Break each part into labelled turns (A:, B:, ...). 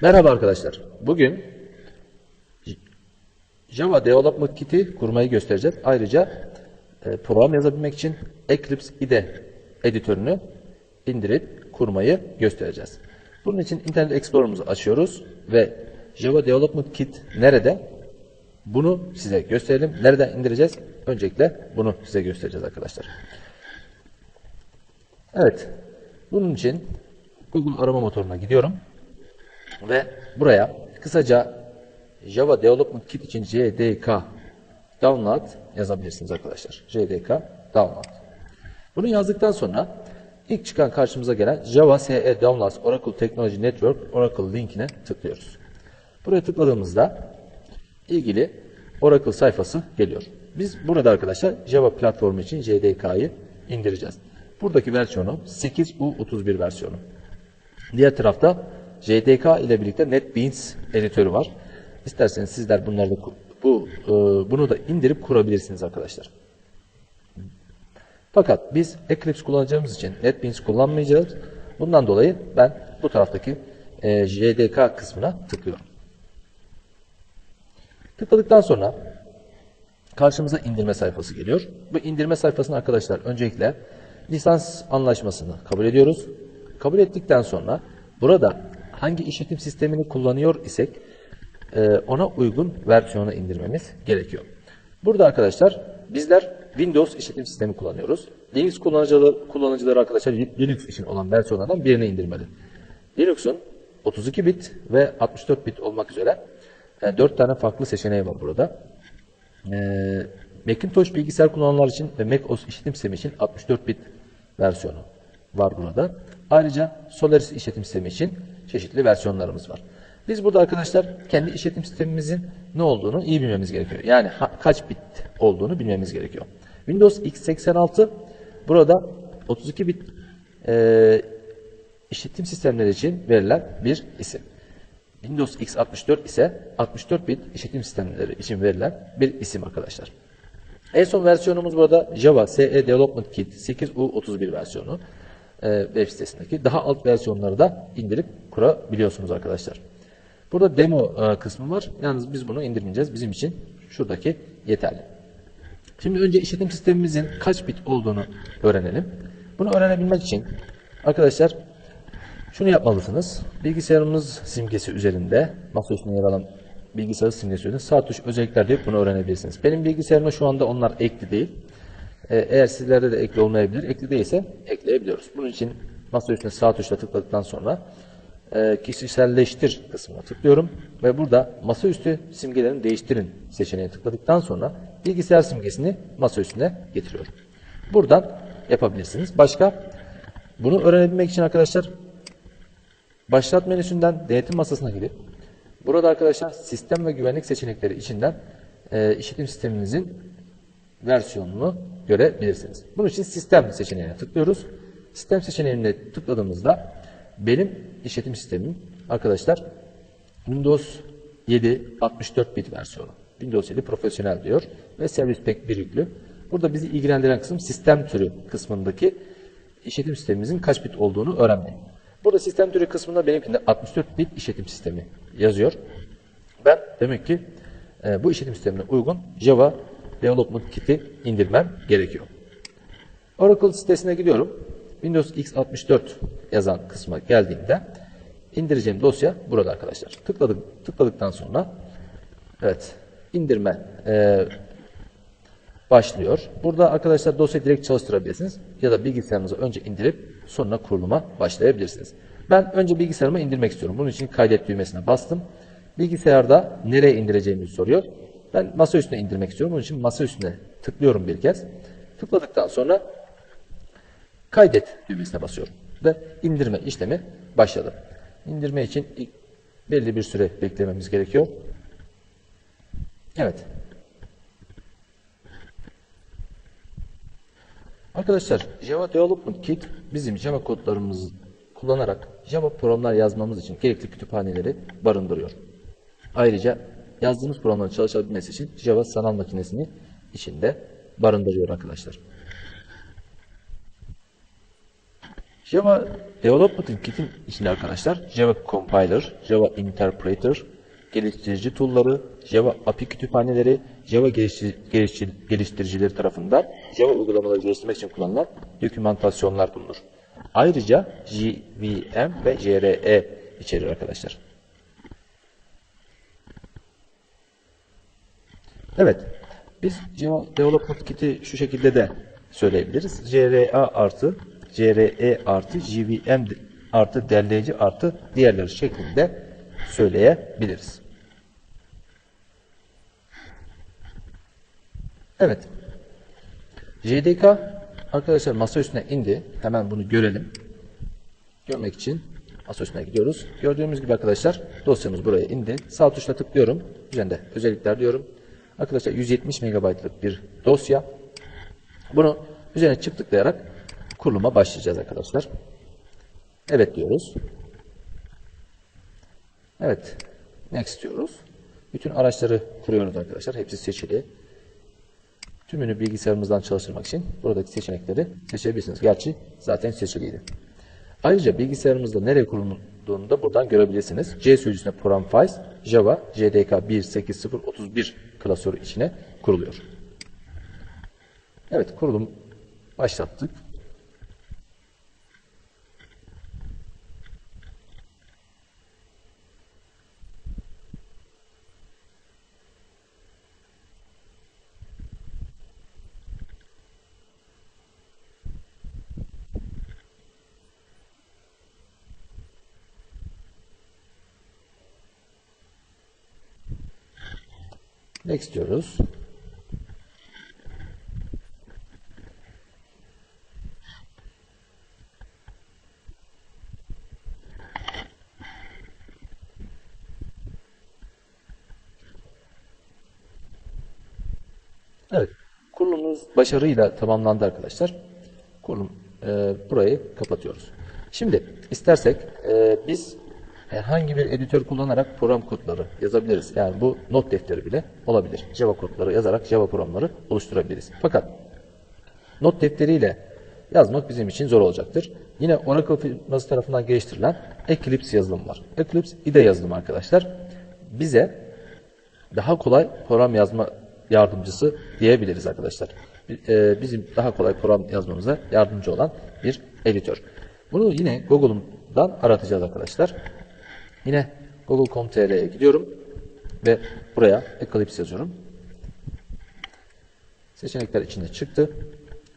A: Merhaba arkadaşlar. Bugün Java Development Kit'i kurmayı göstereceğiz. Ayrıca e, program yazabilmek için Eclipse IDE editörünü indirip kurmayı göstereceğiz. Bunun için Internet Explorer'ımızı açıyoruz ve Java Development Kit nerede? Bunu size gösterelim. Nereden indireceğiz? Öncelikle bunu size göstereceğiz arkadaşlar. Evet. Bunun için Google arama motoruna gidiyorum. Ve buraya kısaca Java Development Kit için JDK download yazabilirsiniz arkadaşlar. JDK download. Bunu yazdıktan sonra ilk çıkan karşımıza gelen Java SE Downloads Oracle Technology Network Oracle linkine tıklıyoruz. Buraya tıkladığımızda ilgili Oracle sayfası geliyor. Biz burada arkadaşlar Java platformu için JDK'yı indireceğiz. Buradaki versiyonu 8U31 versiyonu. Diğer tarafta JDK ile birlikte NetBeans editörü var. İsterseniz sizler bunları da bu e, bunu da indirip kurabilirsiniz arkadaşlar. Fakat biz Eclipse kullanacağımız için NetBeans kullanmayacağız. Bundan dolayı ben bu taraftaki e, JDK kısmına tıklıyorum. Tıkladıktan sonra karşımıza indirme sayfası geliyor. Bu indirme sayfasını arkadaşlar öncelikle lisans anlaşmasını kabul ediyoruz. Kabul ettikten sonra burada hangi işletim sistemini kullanıyor isek e, ona uygun versiyonu indirmemiz gerekiyor. Burada arkadaşlar bizler Windows işletim sistemi kullanıyoruz. Linux kullanıcıları, kullanıcıları arkadaşlar Linux için olan versiyonlardan birini indirmeli. Linux'un 32 bit ve 64 bit olmak üzere 4 tane farklı seçeneği var burada. Ee, Macintosh bilgisayar kullananlar için ve Mac OS işletim sistemi için 64 bit versiyonu var burada. Ayrıca Solaris işletim sistemi için çeşitli versiyonlarımız var. Biz burada arkadaşlar kendi işletim sistemimizin ne olduğunu iyi bilmemiz gerekiyor. Yani kaç bit olduğunu bilmemiz gerekiyor. Windows x86 burada 32 bit e, işletim sistemleri için verilen bir isim. Windows x64 ise 64 bit işletim sistemleri için verilen bir isim arkadaşlar. En son versiyonumuz burada Java SE Development Kit 8U31 versiyonu e, web sitesindeki. Daha alt versiyonları da indirip kurabiliyorsunuz arkadaşlar. Burada demo e, kısmı var. Yalnız biz bunu indirmeyeceğiz. Bizim için şuradaki yeterli. Şimdi önce işletim sistemimizin kaç bit olduğunu öğrenelim. Bunu öğrenebilmek için arkadaşlar şunu yapmalısınız. Bilgisayarımız simgesi üzerinde masa üstünde yer alan bilgisayar simgesi üzerinde sağ tuş özellikler deyip bunu öğrenebilirsiniz. Benim bilgisayarımda şu anda onlar ekli değil. Ee, Eğer sizlerde de ekli olmayabilir. Ekli değilse ekleyebiliyoruz. Bunun için masa üstüne sağ tuşla tıkladıktan sonra e, kişiselleştir kısmına tıklıyorum ve burada masaüstü simgelerini değiştirin seçeneğine tıkladıktan sonra bilgisayar simgesini masa üstüne getiriyorum. Buradan yapabilirsiniz. Başka bunu öğrenebilmek için arkadaşlar Başlat menüsünden denetim masasına gidip burada arkadaşlar sistem ve güvenlik seçenekleri içinden e, işletim sisteminizin versiyonunu görebilirsiniz. Bunun için sistem seçeneğine tıklıyoruz. Sistem seçeneğine tıkladığımızda benim işletim sistemim arkadaşlar Windows 7 64 bit versiyonu. Windows 7 profesyonel diyor ve servis pek bir yüklü. Burada bizi ilgilendiren kısım sistem türü kısmındaki işletim sistemimizin kaç bit olduğunu öğrenmek. Burada sistem türü kısmında benimkinde 64 bit işletim sistemi yazıyor. Ben demek ki e, bu işletim sistemine uygun Java Development Kit'i indirmem gerekiyor. Oracle sitesine gidiyorum. Windows x64 yazan kısma geldiğimde indireceğim dosya burada arkadaşlar. Tıkladık, tıkladıktan sonra evet indirme e, başlıyor. Burada arkadaşlar dosyayı direkt çalıştırabilirsiniz ya da bilgisayarınıza önce indirip sonra kuruluma başlayabilirsiniz. Ben önce bilgisayarıma indirmek istiyorum. Bunun için kaydet düğmesine bastım. Bilgisayarda nereye indireceğimi soruyor. Ben masa üstüne indirmek istiyorum. Bunun için masa üstüne tıklıyorum bir kez. Tıkladıktan sonra kaydet düğmesine basıyorum ve indirme işlemi başladı. İndirme için ilk belli bir süre beklememiz gerekiyor. Evet. Arkadaşlar Java Development Kit bizim Java kodlarımızı kullanarak Java programlar yazmamız için gerekli kütüphaneleri barındırıyor. Ayrıca yazdığımız programların çalışabilmesi için Java sanal makinesini içinde barındırıyor arkadaşlar. Java Development Kit'in içinde arkadaşlar Java Compiler, Java Interpreter, geliştirici tool'ları, Java API kütüphaneleri, Java geliştir- geliştir- geliştiricileri tarafından Java uygulamaları geliştirmek için kullanılan dokümantasyonlar bulunur. Ayrıca JVM ve JRE içerir arkadaşlar. Evet. Biz Java Development Kit'i şu şekilde de söyleyebiliriz. JRA artı JRE artı JVM artı derleyici artı diğerleri şeklinde söyleyebiliriz. Evet. JDK arkadaşlar masa üstüne indi. Hemen bunu görelim. Görmek için masa üstüne gidiyoruz. Gördüğümüz gibi arkadaşlar dosyamız buraya indi. Sağ tuşla tıklıyorum. Üzerinde özellikler diyorum. Arkadaşlar 170 MB'lık bir dosya. Bunu üzerine çift tıklayarak kuruluma başlayacağız arkadaşlar. Evet diyoruz. Evet. Next diyoruz. Bütün araçları kuruyoruz arkadaşlar. Hepsi seçili. Tümünü bilgisayarımızdan çalıştırmak için buradaki seçenekleri seçebilirsiniz. Gerçi zaten seçiliydi. Ayrıca bilgisayarımızda nereye kurulduğunu da buradan görebilirsiniz. C sürücüsüne program files Java JDK 18031 klasörü içine kuruluyor. Evet kurulum başlattık. Next diyoruz. Evet. Kurulumumuz başarıyla tamamlandı arkadaşlar. Kurulum e, burayı kapatıyoruz. Şimdi istersek e, biz herhangi bir editör kullanarak program kodları yazabiliriz. Yani bu not defteri bile olabilir. Java kodları yazarak Java programları oluşturabiliriz. Fakat not defteriyle yazmak bizim için zor olacaktır. Yine Oracle firması tarafından geliştirilen Eclipse yazılım var. Eclipse IDE yazılım arkadaşlar. Bize daha kolay program yazma yardımcısı diyebiliriz arkadaşlar. Ee, Bizim daha kolay program yazmamıza yardımcı olan bir editör. Bunu yine Google'dan aratacağız arkadaşlar. Yine google.com.tr'ye gidiyorum ve buraya Eclipse yazıyorum. Seçenekler içinde çıktı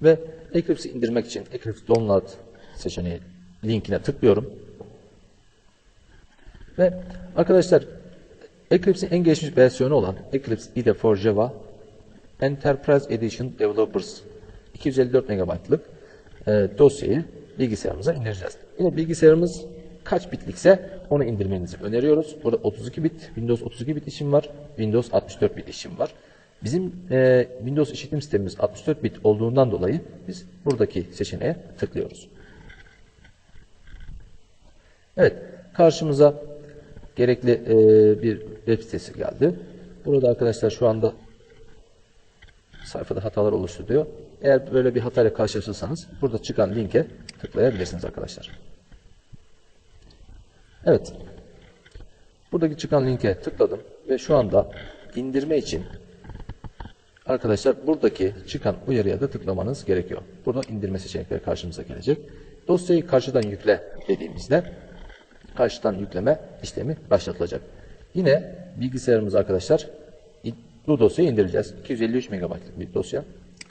A: ve Eclipse'i indirmek için Eclipse Download seçeneği linkine tıklıyorum. Ve arkadaşlar Eclipse'in en gelişmiş versiyonu olan Eclipse IDE for Java Enterprise Edition Developers 254 MB'lık e, dosyayı bilgisayarımıza indireceğiz. Yine bilgisayarımız kaç bitlikse onu indirmenizi öneriyoruz. Burada 32 bit, Windows 32 bit işim var, Windows 64 bit işim var. Bizim e, Windows işletim sistemimiz 64 bit olduğundan dolayı biz buradaki seçeneğe tıklıyoruz. Evet, karşımıza gerekli e, bir web sitesi geldi. Burada arkadaşlar şu anda sayfada hatalar oluşturuyor. Eğer böyle bir hatayla karşılaşırsanız burada çıkan linke tıklayabilirsiniz arkadaşlar. Evet. Buradaki çıkan linke tıkladım ve şu anda indirme için arkadaşlar buradaki çıkan uyarıya da tıklamanız gerekiyor. Burada indirme seçenekleri karşımıza gelecek. Dosyayı karşıdan yükle dediğimizde karşıdan yükleme işlemi başlatılacak. Yine bilgisayarımız arkadaşlar bu dosyayı indireceğiz. 253 MB'lık bir dosya.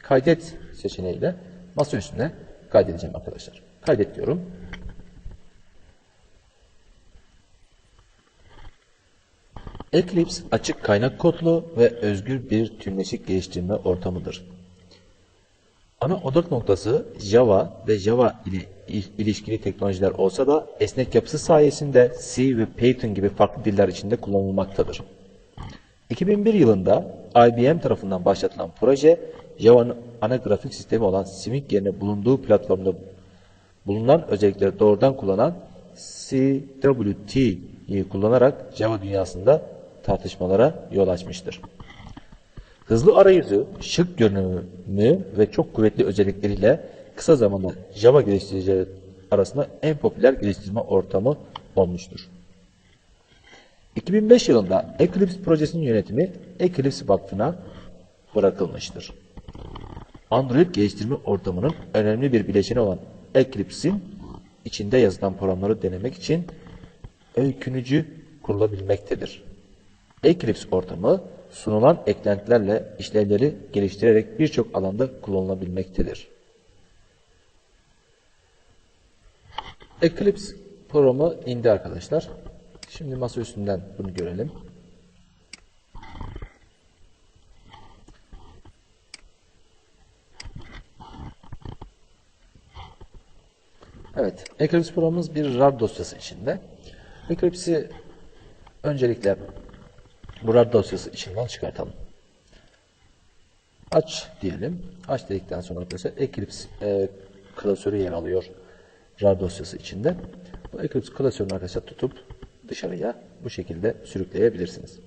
A: Kaydet seçeneğiyle masa üstüne kaydedeceğim arkadaşlar. Kaydet diyorum. Eclipse açık kaynak kodlu ve özgür bir tümleşik geliştirme ortamıdır. Ana odak noktası Java ve Java ile ilişkili teknolojiler olsa da esnek yapısı sayesinde C ve Python gibi farklı diller içinde kullanılmaktadır. 2001 yılında IBM tarafından başlatılan proje, Java'nın ana grafik sistemi olan Simic yerine bulunduğu platformda bulunan özellikleri doğrudan kullanan CWT'yi kullanarak Java dünyasında tartışmalara yol açmıştır. Hızlı arayüzü, şık görünümü ve çok kuvvetli özellikleriyle kısa zamanda Java geliştiricileri arasında en popüler geliştirme ortamı olmuştur. 2005 yılında Eclipse projesinin yönetimi Eclipse Vakfı'na bırakılmıştır. Android geliştirme ortamının önemli bir bileşeni olan Eclipse'in içinde yazılan programları denemek için öykünücü kurulabilmektedir. Eclipse ortamı sunulan eklentilerle işlevleri geliştirerek birçok alanda kullanılabilmektedir. Eclipse programı indi arkadaşlar. Şimdi masa üstünden bunu görelim. Evet, Eclipse programımız bir RAR dosyası içinde. Eclipse'i öncelikle bu RAR dosyası içinden çıkartalım. Aç diyelim. Aç dedikten sonra arkadaşlar Eclipse e, klasörü yer alıyor RAR dosyası içinde. Bu Eclipse klasörünü arkadaşlar tutup dışarıya bu şekilde sürükleyebilirsiniz.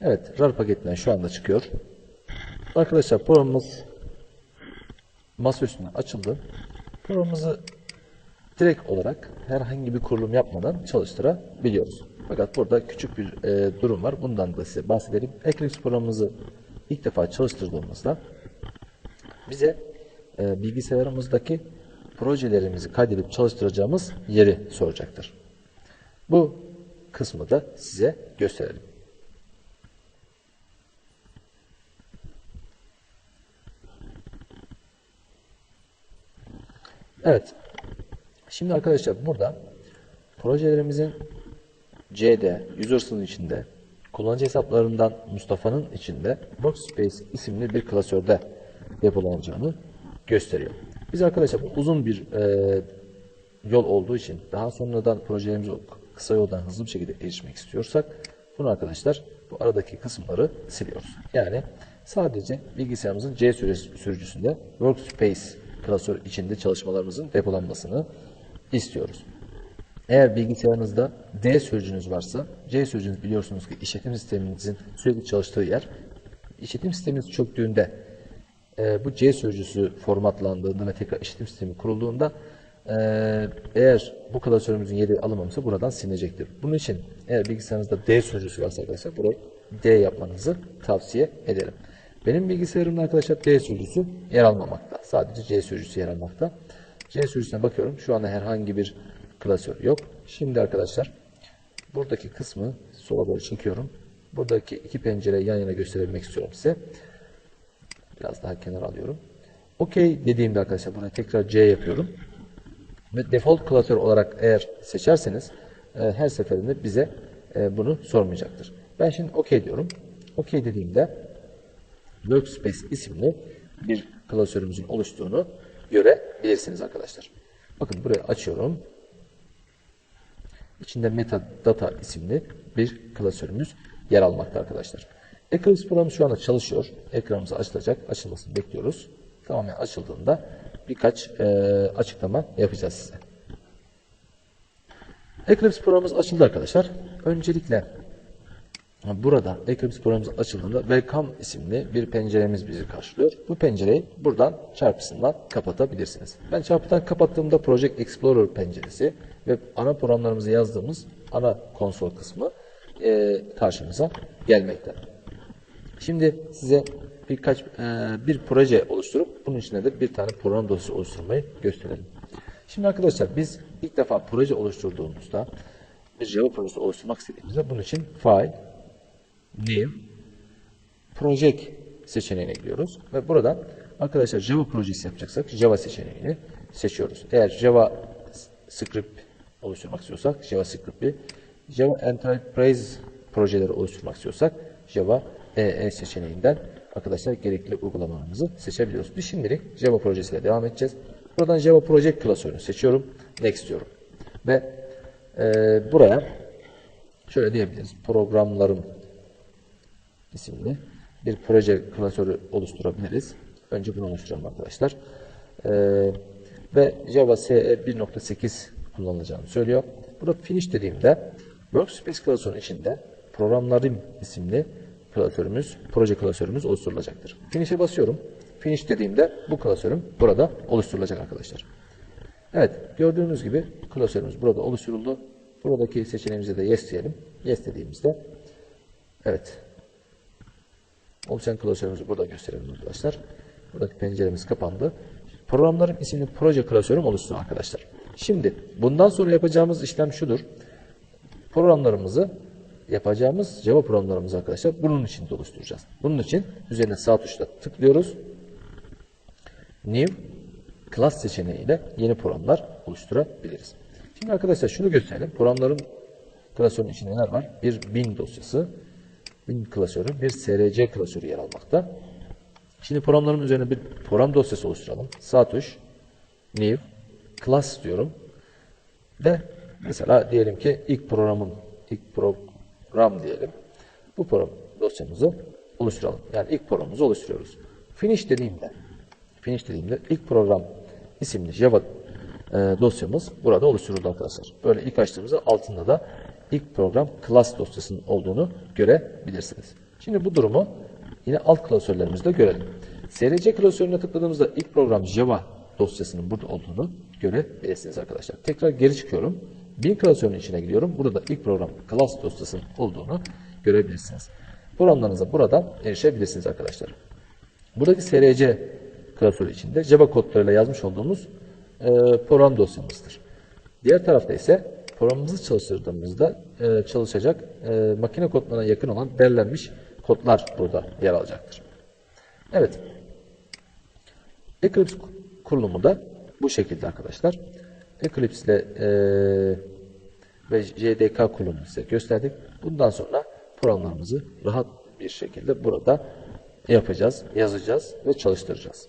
A: Evet, RAR paketinden şu anda çıkıyor. Arkadaşlar programımız masa üstüne açıldı. Programımızı direkt olarak herhangi bir kurulum yapmadan çalıştırabiliyoruz. Fakat burada küçük bir e, durum var. Bundan da size bahsedelim. Eclipse programımızı ilk defa çalıştırdığımızda bize e, bilgisayarımızdaki projelerimizi kaydedip çalıştıracağımız yeri soracaktır. Bu kısmı da size gösterelim. Evet. Şimdi arkadaşlar burada projelerimizin CD, users'ın içinde, kullanıcı hesaplarından Mustafa'nın içinde Workspace isimli bir klasörde depolanacağını gösteriyor. Biz arkadaşlar uzun bir e, yol olduğu için daha sonradan projelerimize kısa yoldan hızlı bir şekilde erişmek istiyorsak bunu arkadaşlar bu aradaki kısımları siliyoruz. Yani sadece bilgisayarımızın C sürücüsü- sürücüsünde Workspace klasör içinde çalışmalarımızın depolanmasını istiyoruz. Eğer bilgisayarınızda D sürücünüz varsa, C sürücünüz biliyorsunuz ki işletim sisteminizin sürekli çalıştığı yer. İşletim sisteminiz çöktüğünde e, bu C sürücüsü formatlandığında ve tekrar işletim sistemi kurulduğunda e, eğer bu klasörümüzün yeri alınmamışsa buradan silinecektir. Bunun için eğer bilgisayarınızda D sürücüsü varsa arkadaşlar burayı D yapmanızı tavsiye ederim. Benim bilgisayarımda arkadaşlar D sürücüsü yer almamakta. Sadece C sürücüsü yer almakta. C sürücüsüne bakıyorum. Şu anda herhangi bir klasör yok. Şimdi arkadaşlar buradaki kısmı sola doğru çekiyorum. Buradaki iki pencereyi yan yana gösterebilmek istiyorum size. Biraz daha kenara alıyorum. OK dediğimde arkadaşlar buraya tekrar C yapıyorum. Ve default klasör olarak eğer seçerseniz e, her seferinde bize e, bunu sormayacaktır. Ben şimdi OK diyorum. OK dediğimde Workspace isimli bir klasörümüzün oluştuğunu görebilirsiniz arkadaşlar. Bakın buraya açıyorum. İçinde metadata isimli bir klasörümüz yer almakta arkadaşlar. Eclipse programı şu anda çalışıyor. Ekranımız açılacak. Açılmasını bekliyoruz. Tamamen açıldığında birkaç e, açıklama yapacağız size. Eclipse programımız açıldı arkadaşlar. Öncelikle burada Eclipse programımız açıldığında Welcome isimli bir penceremiz bizi karşılıyor. Bu pencereyi buradan çarpısından kapatabilirsiniz. Ben çarpıdan kapattığımda Project Explorer penceresi ve ana programlarımızı yazdığımız ana konsol kısmı e, karşımıza gelmekte. Şimdi size birkaç e, bir proje oluşturup bunun içine de bir tane program dosyası oluşturmayı gösterelim. Şimdi arkadaşlar biz ilk defa proje oluşturduğumuzda bir Java projesi oluşturmak istediğimizde bunun için file new project seçeneğine gidiyoruz ve buradan arkadaşlar Java projesi yapacaksak Java seçeneğini seçiyoruz. Eğer Java script oluşturmak istiyorsak Java script'i Java Enterprise projeleri oluşturmak istiyorsak Java EE seçeneğinden arkadaşlar gerekli uygulamalarımızı seçebiliyoruz. Biz şimdilik Java projesiyle devam edeceğiz. Buradan Java Project klasörünü seçiyorum. Next diyorum. Ve e, buraya şöyle diyebiliriz. Programlarım isimli bir proje klasörü oluşturabiliriz. Önce bunu oluşturalım arkadaşlar. E, ve Java SE 1.8 kullanılacağını söylüyor. Burada finish dediğimde Workspace klasörünün içinde programlarım isimli klasörümüz, proje klasörümüz oluşturulacaktır. Finish'e basıyorum. Finish dediğimde bu klasörüm burada oluşturulacak arkadaşlar. Evet, gördüğünüz gibi klasörümüz burada oluşturuldu. Buradaki seçeneğimize de yes diyelim. Yes dediğimizde evet oluşan klasörümüzü burada gösterelim arkadaşlar. Buradaki penceremiz kapandı. Programlarım isimli proje klasörüm oluştu arkadaşlar. Şimdi bundan sonra yapacağımız işlem şudur. Programlarımızı yapacağımız Java programlarımızı arkadaşlar bunun için oluşturacağız. Bunun için üzerine sağ tuşla tıklıyoruz. New Class seçeneğiyle yeni programlar oluşturabiliriz. Şimdi arkadaşlar şunu gösterelim. Programların klasörünün içinde neler var? Bir bin dosyası, bin klasörü, bir src klasörü yer almakta. Şimdi programların üzerine bir program dosyası oluşturalım. Sağ tuş, New, Class diyorum. Ve mesela diyelim ki ilk programın, ilk program diyelim. Bu program dosyamızı oluşturalım. Yani ilk programımızı oluşturuyoruz. Finish dediğimde, finish dediğimde ilk program isimli Java e, dosyamız burada oluşturuldu arkadaşlar. Böyle ilk açtığımızda altında da ilk program class dosyasının olduğunu görebilirsiniz. Şimdi bu durumu yine alt klasörlerimizde görelim. SRC klasörüne tıkladığımızda ilk program Java dosyasının burada olduğunu görebilirsiniz arkadaşlar. Tekrar geri çıkıyorum. Bin klasörünün içine gidiyorum. Burada da ilk program class dosyasının olduğunu görebilirsiniz. Programlarınıza buradan erişebilirsiniz arkadaşlar. Buradaki SRC klasörü içinde Java kodlarıyla yazmış olduğumuz program dosyamızdır. Diğer tarafta ise programımızı çalıştırdığımızda e, çalışacak e, makine kodlarına yakın olan derlenmiş kodlar burada yer alacaktır. Evet. Eclipse kurulumu da bu şekilde arkadaşlar. Eclipse ile e, ve JDK kurulumunu size gösterdik. Bundan sonra programlarımızı rahat bir şekilde burada yapacağız, yazacağız ve çalıştıracağız.